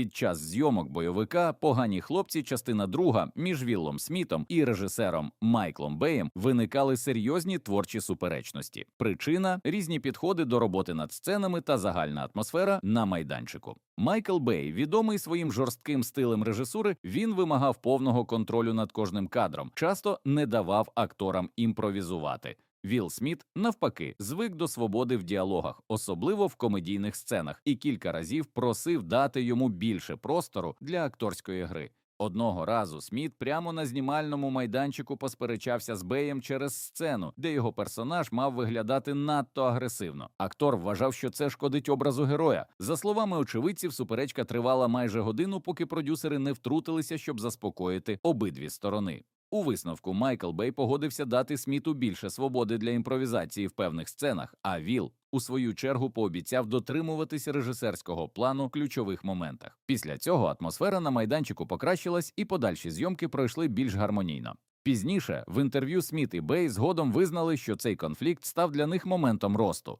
Під час зйомок бойовика погані хлопці, частина друга між Віллом Смітом і режисером Майклом Беєм виникали серйозні творчі суперечності. Причина різні підходи до роботи над сценами та загальна атмосфера на майданчику. Майкл Бей, відомий своїм жорстким стилем режисури, він вимагав повного контролю над кожним кадром, часто не давав акторам імпровізувати. Вілл Сміт, навпаки, звик до свободи в діалогах, особливо в комедійних сценах, і кілька разів просив дати йому більше простору для акторської гри. Одного разу Сміт прямо на знімальному майданчику посперечався з Беєм через сцену, де його персонаж мав виглядати надто агресивно. Актор вважав, що це шкодить образу героя. За словами очевидців, суперечка тривала майже годину, поки продюсери не втрутилися, щоб заспокоїти обидві сторони. У висновку Майкл Бей погодився дати Сміту більше свободи для імпровізації в певних сценах, а Віл, у свою чергу, пообіцяв дотримуватися режисерського плану в ключових моментах. Після цього атмосфера на майданчику покращилась, і подальші зйомки пройшли більш гармонійно. Пізніше в інтерв'ю Сміт і Бей згодом визнали, що цей конфлікт став для них моментом росту.